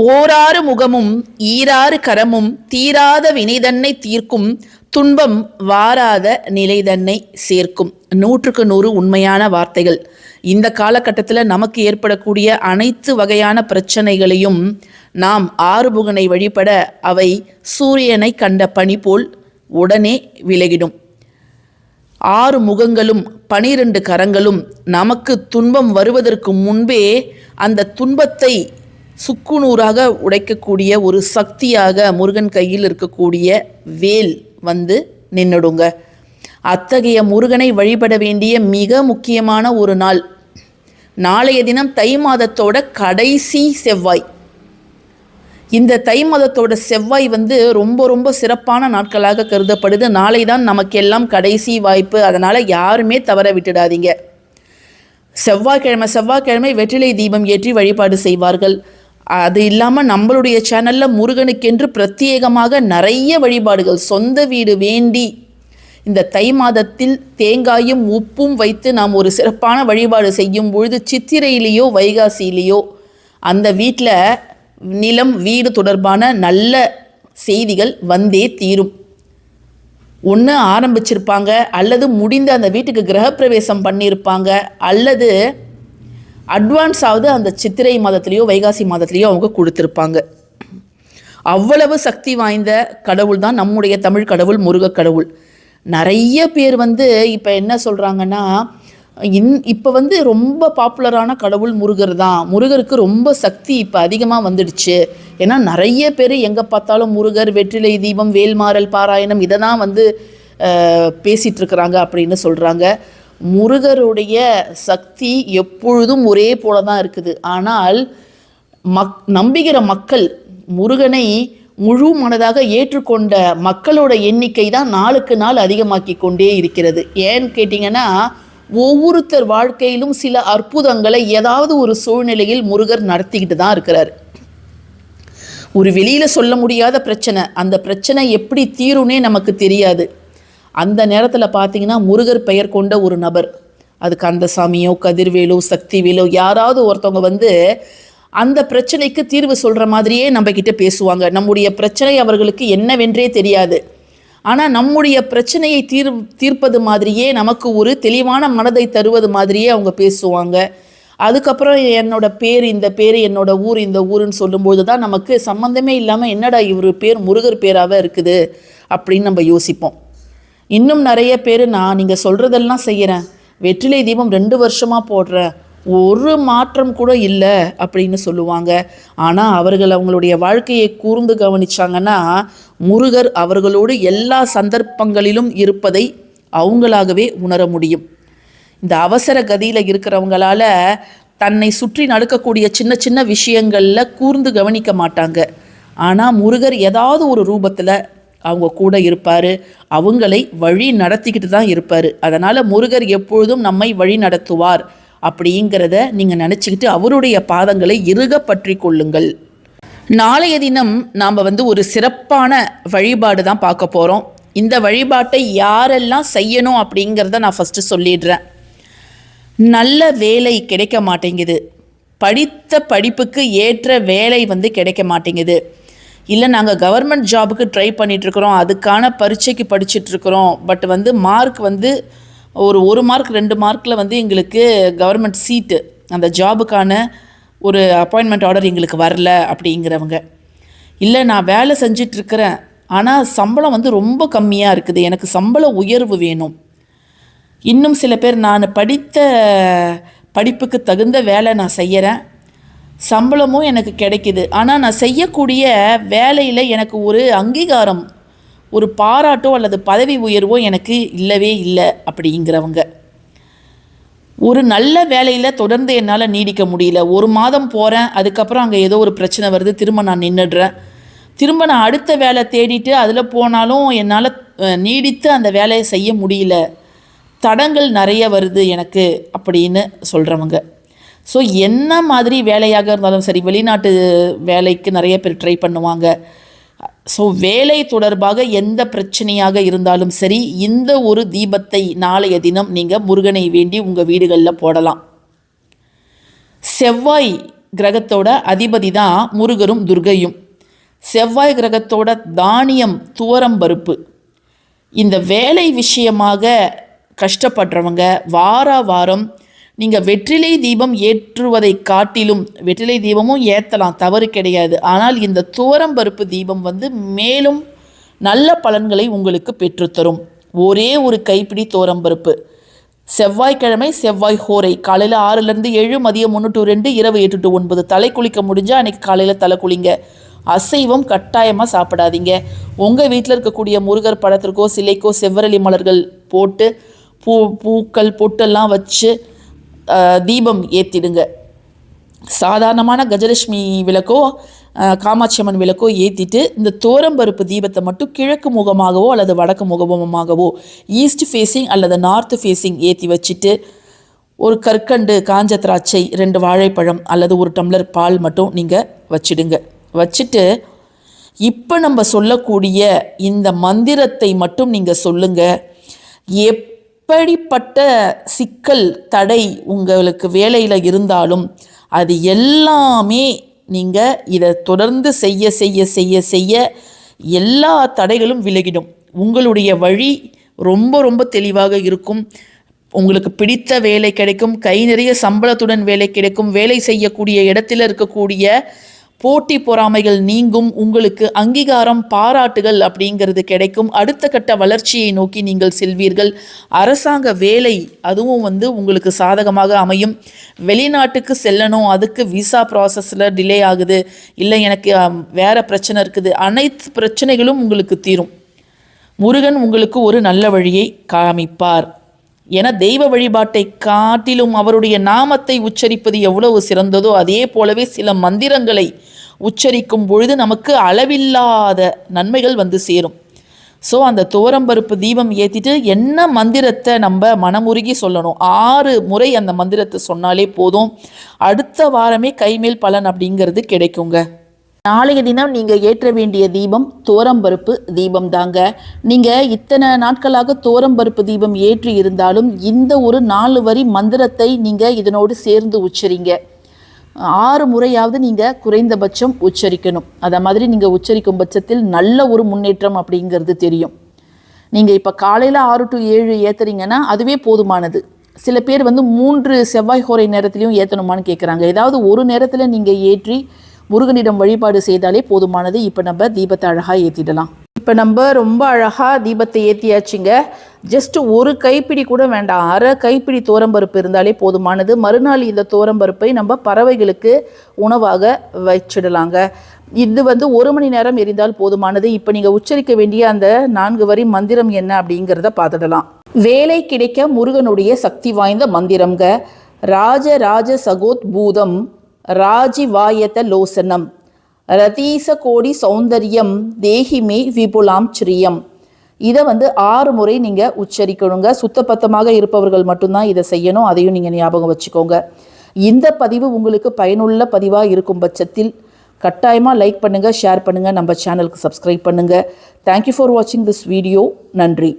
ஓராறு முகமும் ஈராறு கரமும் தீராத வினைதன்னை தீர்க்கும் துன்பம் வாராத நிலைதன்னை சேர்க்கும். நூற்றுக்கு நூறு உண்மையான வார்த்தைகள். இந்த காலகட்டத்தில் நமக்கு ஏற்படக்கூடிய அனைத்து வகையான பிரச்சனைகளையும் நாம் ஆறுமுகனை வழிபட அவை சூரியனை கண்ட பனி போல் உடனே விலகிடும். ஆறு முகங்களும் பனிரெண்டு கரங்களும் நமக்கு துன்பம் வருவதற்கு முன்பே அந்த துன்பத்தை சுக்குநூறாக உடைக்கக்கூடிய ஒரு சக்தியாக முருகன் கையில் இருக்கக்கூடிய வேல் வந்து நின்றுடுங்க அத்தகைய முருகனை வழிபட வேண்டிய மிக முக்கியமான ஒரு நாள். நாளைய தினம் தை மாதத்தோட கடைசி செவ்வாய். இந்த தை மாதத்தோட செவ்வாய் வந்து ரொம்ப ரொம்ப சிறப்பான நாட்களாக கருதப்படுது. நாளை தான் நமக்கெல்லாம் கடைசி வாய்ப்பு. அதனால் யாருமே தவற விட்டுடாதீங்க. செவ்வாய்க்கிழமை செவ்வாய்க்கிழமை வெற்றிலை தீபம் ஏற்றி வழிபாடு செய்வார்கள். அது இல்லாமல் நம்மளுடைய சேனலில் முருகனுக்கென்று பிரத்யேகமாக நிறைய வழிபாடுகள். சொந்த வீடு வேண்டி இந்த தை மாதத்தில் தேங்காயும் உப்பும் வைத்து நாம் ஒரு சிறப்பான வழிபாடு செய்யும் பொழுது சித்திரையிலேயோ வைகாசியிலேயோ அந்த வீட்டில் நிலம் வீடு தொடர்பான நல்ல செய்திகள் வந்தே தீரும். ஒன்று ஆரம்பிச்சிருப்பாங்க அல்லது முடிந்த அந்த வீட்டுக்கு கிரகப்பிரவேசம் பண்ணியிருப்பாங்க அல்லது அட்வான்ஸாவது அந்த சித்திரை மாதத்துலேயோ வைகாசி மாதத்துலேயோ அவங்க கொடுத்துருப்பாங்க. அவ்வளவு சக்தி வாய்ந்த கடவுள் தான் நம்முடைய தமிழ் கடவுள் முருக கடவுள். நிறைய பேர் வந்து இப்போ என்ன சொல்கிறாங்கன்னா இன் இப்போ வந்து ரொம்ப பாப்புலரான கடவுள் முருகர் தான். முருகருக்கு ரொம்ப சக்தி இப்போ அதிகமாக வந்துடுச்சு. ஏன்னா நிறைய பேர் எங்கே பார்த்தாலும் முருகர் வெற்றிலை தீபம் வேல்மாறல் பாராயணம் இதை தான் வந்து பேசிகிட்ருக்குறாங்க அப்படின்னு சொல்கிறாங்க முருகருடைய சக்தி எப்பொழுதும் ஒரே போல தான் இருக்குது. ஆனால் மக் நம்புகிற மக்கள் முருகனை முழு மனதாக ஏற்றுக்கொண்ட மக்களோட எண்ணிக்கை தான் நாளுக்கு நாள் அதிகமாக்கி கொண்டே இருக்கிறது. ஏன்னு கேட்டிங்கன்னா ஒவ்வொருத்தர் வாழ்க்கையிலும் சில அற்புதங்களை ஏதாவது ஒரு சூழ்நிலையில் முருகர் நடத்திக்கிட்டு தான் இருக்கிறார். ஒரு வெளியில் சொல்ல முடியாத பிரச்சனை. அந்த பிரச்சனை எப்படி தீரும்னே நமக்கு தெரியாது. அந்த நேரத்தில் பார்த்தீங்கன்னா முருகர் பெயர் கொண்ட ஒரு நபர். அது கந்தசாமியோ கதிர்வேலோ சக்திவேலோ யாராவது ஒருத்தவங்க வந்து அந்த பிரச்சனைக்கு தீர்வு சொல்கிற மாதிரியே நம்ம கிட்ட பேசுவாங்க. நம்முடைய பிரச்சனை அவர்களுக்கு என்னவென்றே தெரியாது. ஆனால் நம்முடைய பிரச்சனையை தீர் தீர்ப்பது மாதிரியே நமக்கு ஒரு தெளிவான மனதை தருவது மாதிரியே அவங்க பேசுவாங்க. அதுக்கப்புறம் என்னோட பேர் இந்த பேர் என்னோட ஊர் இந்த ஊருன்னு சொல்லும்போது தான் நமக்கு சம்மந்தமே இல்லாமல் என்னடா இவர் பேர் முருகர் பேராக இருக்குது அப்படின்னு நம்ம யோசிப்போம். இன்னும் நிறைய பேர் நான் நீங்கள் சொல்கிறதெல்லாம் செய்கிறேன் வெற்றிலை தீபம் ரெண்டு வருஷமாக போடுறேன் ஒரு மாற்றம் கூட இல்லை அப்படின்னு சொல்லுவாங்க. ஆனால் அவர்கள் அவங்களுடைய வாழ்க்கையை கூர்ந்து கவனிச்சாங்கன்னா முருகர் அவர்களோடு எல்லா சந்தர்ப்பங்களிலும் இருப்பதை அவங்களாகவே உணர முடியும். இந்த அவசர கதியில் இருக்கிறவங்களால தன்னை சுற்றி நடக்கக்கூடிய சின்ன சின்ன விஷயங்களில் கூர்ந்து கவனிக்க மாட்டாங்க. ஆனால் முருகர் ஏதாவது ஒரு ரூபத்தில் அவங்க கூட இருப்பார். அவங்களை வழி நடத்திக்கிட்டு தான் இருப்பார். அதனால் முருகர் எப்பொழுதும் நம்மை வழி நடத்துவார். அப்படிங்கிறத நீங்கள் நினச்சிக்கிட்டு அவருடைய பாதங்களை இறுக பற்றி கொள்ளுங்கள். நாளைய தினம் நாம் வந்து ஒரு சிறப்பான வழிபாடு தான் பார்க்க போகிறோம் இந்த வழிபாட்டை யாரெல்லாம் செய்யணும் அப்படிங்கிறத நான் ஃபஸ்ட்டு சொல்லிடுறேன். நல்ல வேலை கிடைக்க மாட்டேங்குது. படித்த படிப்புக்கு ஏற்ற வேலை வந்து கிடைக்க மாட்டேங்குது. இல்லை நாங்கள் கவர்மெண்ட் ஜாபுக்கு ட்ரை பண்ணிகிட்ருக்குறோம் அதுக்கான பரீட்சைக்கு படிச்சிட்ருக்குறோம் பட் வந்து மார்க் வந்து ஒரு ஒரு மார்க் ரெண்டு மார்க்கில் வந்து எங்களுக்கு கவர்மெண்ட் சீட்டு அந்த ஜாபுக்கான ஒரு அப்பாயின்மெண்ட் ஆர்டர் எங்களுக்கு வரல அப்படிங்கிறவங்க. இல்லை நான் வேலை செஞ்சிட்ருக்கிறேன் ஆனால் சம்பளம் வந்து ரொம்ப கம்மியாக இருக்குது எனக்கு சம்பள உயர்வு வேணும். இன்னும் சில பேர் நான் படித்த படிப்புக்கு தகுந்த வேலை நான் செய்கிறேன் சம்பளமும் எனக்கு கிடைக்குது. ஆனால் நான் செய்யக்கூடிய வேலையில் எனக்கு ஒரு அங்கீகாரம் ஒரு பாராட்டோ அல்லது பதவி உயர்வோ எனக்கு இல்லவே இல்லை அப்படிங்கிறவங்க. ஒரு நல்ல வேலையில் தொடர்ந்து என்னால் நீடிக்க முடியல. ஒரு மாதம் போகிறேன் அதுக்கப்புறம் அங்கே ஏதோ ஒரு பிரச்சனை வருது திரும்ப நான் நின்றுடுறேன் திரும்ப நான் அடுத்த வேலை தேடிட்டு அதில் போனாலும் என்னால் நீடித்து அந்த வேலையை செய்ய முடியல. தடங்கள் நிறைய வருது எனக்கு அப்படின்னு சொல்கிறவங்க ஸோ என்ன மாதிரி வேலையாக இருந்தாலும் சரி வெளிநாட்டு வேலைக்கு நிறைய பேர் ட்ரை பண்ணுவாங்க. ஸோ வேலை தொடர்பாக எந்த பிரச்சனையாக இருந்தாலும் சரி இந்த ஒரு தீபத்தை நாளைய தினம் நீங்கள் முருகனை வேண்டி உங்கள் வீடுகளில் போடலாம். செவ்வாய் கிரகத்தோட அதிபதி தான் முருகரும் துர்கையும். செவ்வாய் கிரகத்தோட தானியம் துவரம் பருப்பு. இந்த வேலை விஷயமாக கஷ்டப்படுறவங்க வார வாரம் நீங்கள் வெற்றிலை தீபம் ஏற்றுவதை காட்டிலும் வெற்றிலை தீபமும் ஏற்றலாம் தவறு கிடையாது. ஆனால் இந்த துவரம் பருப்பு தீபம் வந்து மேலும் நல்ல பலன்களை உங்களுக்கு பெற்றுத்தரும் ஒரே ஒரு கைப்பிடி பருப்பு. செவ்வாய்க்கிழமை செவ்வாய் ஹோரை காலையில் ஆறுலேருந்து ஏழு மதியம் ஒன்று டு ரெண்டு இரவு எட்டு டு ஒன்பது. தலை குளிக்க முடிஞ்சால் அன்றைக்கி காலையில் தலை குளிங்க. அசைவம் கட்டாயமாக சாப்பிடாதீங்க. உங்கள் வீட்டில் இருக்கக்கூடிய முருகர் படத்திற்கோ சிலைக்கோ செவ்வரளி மலர்கள் போட்டு பூ பூக்கள் பொட்டெல்லாம் வச்சு தீபம் ஏற்றிடுங்க சாதாரணமான கஜலட்சுமி விளக்கோ காமாட்சி அம்மன் விளக்கோ ஏற்றிட்டு இந்த தோரம்பருப்பு தீபத்தை மட்டும் கிழக்கு முகமாகவோ அல்லது வடக்கு முகமாகவோ ஈஸ்ட் ஃபேஸிங் அல்லது நார்த் ஃபேஸிங் ஏற்றி வச்சுட்டு ஒரு கற்கண்டு காஞ்ச திராட்சை ரெண்டு வாழைப்பழம் அல்லது ஒரு டம்ளர் பால் மட்டும் நீங்கள் வச்சிடுங்க. வச்சுட்டு இப்போ நம்ம சொல்லக்கூடிய இந்த மந்திரத்தை மட்டும் நீங்கள் சொல்லுங்கள் எப்படிப்பட்ட சிக்கல் தடை உங்களுக்கு வேலையில் இருந்தாலும் அது எல்லாமே நீங்கள் இதை தொடர்ந்து செய்ய செய்ய செய்ய செய்ய எல்லா தடைகளும் விலகிடும். உங்களுடைய வழி ரொம்ப ரொம்ப தெளிவாக இருக்கும். உங்களுக்கு பிடித்த வேலை கிடைக்கும். கை நிறைய சம்பளத்துடன் வேலை கிடைக்கும். வேலை செய்யக்கூடிய இடத்துல இருக்கக்கூடிய போட்டி பொறாமைகள் நீங்கும் உங்களுக்கு அங்கீகாரம் பாராட்டுகள் அப்படிங்கிறது கிடைக்கும். அடுத்த கட்ட வளர்ச்சியை நோக்கி நீங்கள் செல்வீர்கள். அரசாங்க வேலை அதுவும் வந்து உங்களுக்கு சாதகமாக அமையும். வெளிநாட்டுக்கு செல்லணும் அதுக்கு விசா ப்ராசஸில் டிலே ஆகுது. இல்லை எனக்கு வேறு பிரச்சனை இருக்குது. அனைத்து பிரச்சனைகளும் உங்களுக்கு தீரும். முருகன் உங்களுக்கு ஒரு நல்ல வழியை காமிப்பார். என தெய்வ வழிபாட்டை காட்டிலும் அவருடைய நாமத்தை உச்சரிப்பது எவ்வளவு சிறந்ததோ அதே போலவே சில மந்திரங்களை உச்சரிக்கும் பொழுது நமக்கு அளவில்லாத நன்மைகள் வந்து சேரும். ஸோ அந்த துவரம்பருப்பு தீபம் ஏற்றிட்டு என்ன மந்திரத்தை நம்ம மனமுருகி சொல்லணும்? ஆறு முறை அந்த மந்திரத்தை சொன்னாலே போதும். அடுத்த வாரமே கைமேல் பலன் அப்படிங்கிறது கிடைக்குங்க. நாளைய தினம் நீங்கள் ஏற்ற வேண்டிய தீபம் தோரம்பருப்பு தீபம் தாங்க. நீங்கள் இத்தனை நாட்களாக தோரம்பருப்பு தீபம் ஏற்றி இருந்தாலும் இந்த ஒரு நாலு வரி மந்திரத்தை நீங்கள் இதனோடு சேர்ந்து உச்சரிங்க. ஆறு முறையாவது நீங்கள் குறைந்தபட்சம் உச்சரிக்கணும். அதை மாதிரி நீங்கள் உச்சரிக்கும் பட்சத்தில் நல்ல ஒரு முன்னேற்றம் அப்படிங்கிறது தெரியும். நீங்கள் இப்போ காலையில் ஆறு டு ஏழு ஏற்றுறீங்கன்னா அதுவே போதுமானது. சில பேர் வந்து மூன்று செவ்வாய் ஹோரை நேரத்துலையும் ஏற்றணுமான்னு கேட்குறாங்க ஏதாவது ஒரு நேரத்தில் நீங்கள் ஏற்றி முருகனிடம் வழிபாடு செய்தாலே போதுமானது. இப்போ நம்ம தீபத்தை அழகாக ஏற்றிடலாம் இப்போ நம்ம ரொம்ப அழகாக தீபத்தை ஏற்றியாச்சுங்க ஜஸ்ட் ஒரு கைப்பிடி கூட வேண்டாம். அரை கைப்பிடி தோரம்பருப்பு இருந்தாலே போதுமானது. மறுநாள் இந்த தோரம்பருப்பை நம்ம பறவைகளுக்கு உணவாக வச்சிடலாங்க. இது வந்து ஒரு மணி நேரம் எரிந்தால் போதுமானது. இப்போ நீங்கள் உச்சரிக்க வேண்டிய அந்த நான்கு வரி மந்திரம் என்ன அப்படிங்கிறத பார்த்துடலாம். வேலை கிடைக்க முருகனுடைய சக்தி வாய்ந்த மந்திரம்ங்க. ராஜ ராஜ சகோத் பூதம். ராஜிவாயத லோசனம் ரதீச கோடி சௌந்தரியம் தேஹிமே விபுலாம் ஸ்ரீயம் இதை வந்து ஆறு முறை நீங்கள் உச்சரிக்கணுங்க. சுத்தபத்தமாக இருப்பவர்கள் மட்டும்தான் இதை செய்யணும். அதையும் நீங்கள் ஞாபகம் வச்சுக்கோங்க. இந்த பதிவு உங்களுக்கு பயனுள்ள பதிவாக இருக்கும் பட்சத்தில் கட்டாயமாக லைக் பண்ணுங்கள் ஷேர் பண்ணுங்கள் நம்ம சேனலுக்கு சப்ஸ்கிரைப் பண்ணுங்கள் தேங்க்யூ ஃபார் வாட்சிங் திஸ் வீடியோ நன்றி.